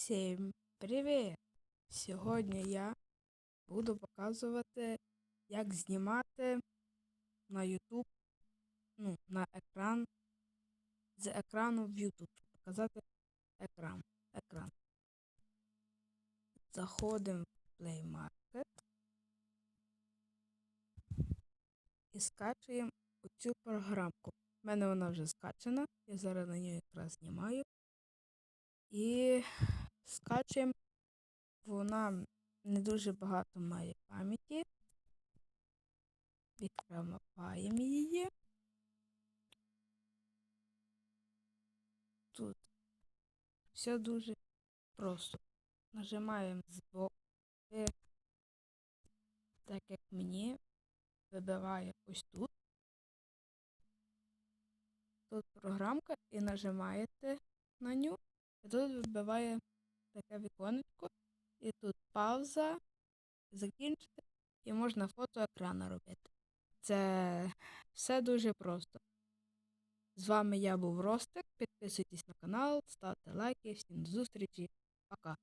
Всім привіт! Сьогодні я буду показувати, як знімати на YouTube, ну, на екран, з екрану в YouTube, показати екран. екран. Заходимо в Play Market і скачуємо оцю програмку. У мене вона вже скачана, я зараз на ній якраз знімаю. І скачуємо. Вона не дуже багато має пам'яті. Відкриваємо її. Тут все дуже просто. Нажимаємо збоку, так як мені вибиває ось тут. Тут програмка і нажимаєте на ню. І тут вибиває таке віконечко, і тут пауза, закінчити, і можна фото екрану робити. Це все дуже просто. З вами я був Ростик. Підписуйтесь на канал, ставте лайки. Всім до зустрічі. Пока.